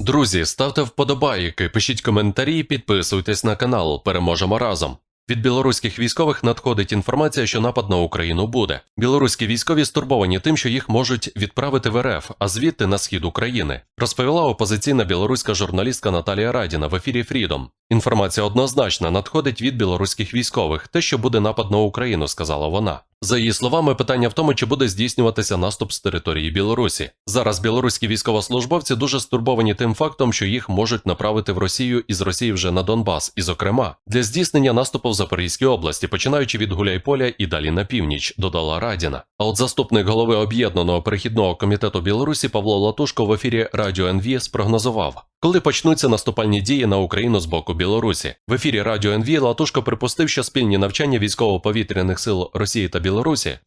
Друзі, ставте вподобайки, пишіть коментарі, підписуйтесь на канал. Переможемо разом. Від білоруських військових надходить інформація, що напад на Україну буде. Білоруські військові стурбовані тим, що їх можуть відправити в РФ, а звідти на схід України, розповіла опозиційна білоруська журналістка Наталія Радіна в ефірі Фрідом. Інформація однозначна надходить від білоруських військових. Те, що буде напад на Україну, сказала вона. За її словами, питання в тому, чи буде здійснюватися наступ з території Білорусі. Зараз білоруські військовослужбовці дуже стурбовані тим фактом, що їх можуть направити в Росію і з Росії вже на Донбас, і, зокрема, для здійснення наступу в Запорізькій області, починаючи від Гуляйполя і далі на північ, додала Радіна. А от заступник голови об'єднаного перехідного комітету Білорусі Павло Латушко в ефірі Радіо НВ спрогнозував. Коли почнуться наступальні дії на Україну з боку Білорусі, в ефірі Радіо НВ Латушко припустив, що спільні навчання військово-повітряних сил Росії та Білорусі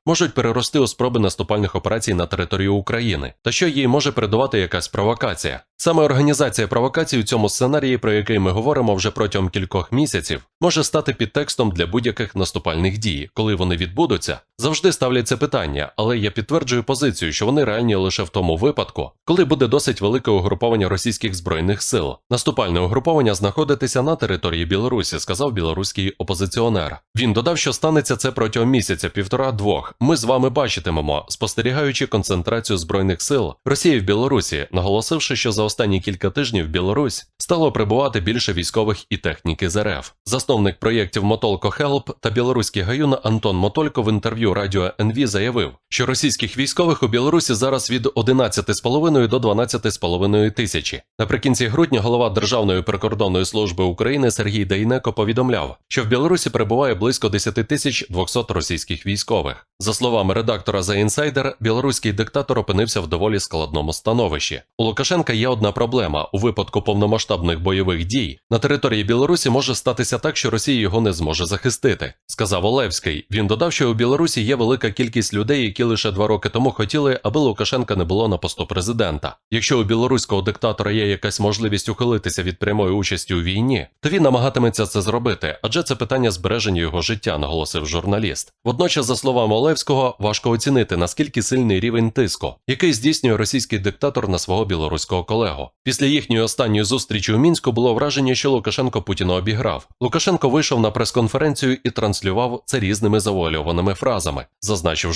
можуть перерости у спроби наступальних операцій на територію України, та що їй може передувати якась провокація. Саме організація провокацій у цьому сценарії, про який ми говоримо вже протягом кількох місяців, може стати підтекстом для будь-яких наступальних дій, коли вони відбудуться. Завжди ставляться питання, але я підтверджую позицію, що вони реальні лише в тому випадку, коли буде досить велике угруповання російських збройних сил. Наступальне угруповання знаходитися на території Білорусі, сказав білоруський опозиціонер. Він додав, що станеться це протягом місяця, півтора-двох. Ми з вами бачитимемо, спостерігаючи концентрацію збройних сил Росії в Білорусі, наголосивши, що за останні кілька тижнів Білорусь стало прибувати більше військових і техніки з РФ. Засновник проєктів Мотолко Хелп та білоруський гаюн Антон Мотолько в інтерв'ю Радіо НВ заявив, що російських військових у Білорусі зараз від 11,5 до 12,5 тисячі. Наприкінці грудня голова Державної прикордонної служби України Сергій Дейнеко повідомляв, що в Білорусі перебуває близько 10 тисяч 200 російських військових. За словами редактора The Insider, білоруський диктатор опинився в доволі складному становищі. У Лукашенка є одна проблема: у випадку повномасштабних бойових дій на території Білорусі може статися так, що Росія його не зможе захистити, сказав Олевський. Він додав, що у Білорусі є велика кількість людей, які лише два роки тому хотіли, аби Лукашенка не було на посту президента. Якщо у білоруського диктатора є якась можливість ухилитися від прямої участі у війні, то він намагатиметься це зробити, адже це питання збереження його життя, наголосив журналіст. Водночас, за словами Олевського, важко оцінити наскільки сильний рівень тиску, який здійснює російський диктатор на свого білоруського колегу. Після їхньої останньої зустрічі у мінську було враження, що Лукашенко Путіна обіграв. Лукашенко вийшов на прес-конференцію і транслював це різними завуальованими фразами, зазначив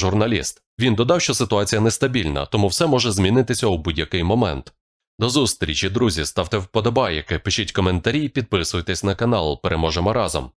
журналіст. Він додав, що ситуація нестабільна, тому все може змінитися у будь-який момент. До зустрічі, друзі, ставте вподобайки, пишіть коментарі, підписуйтесь на канал. Переможемо разом.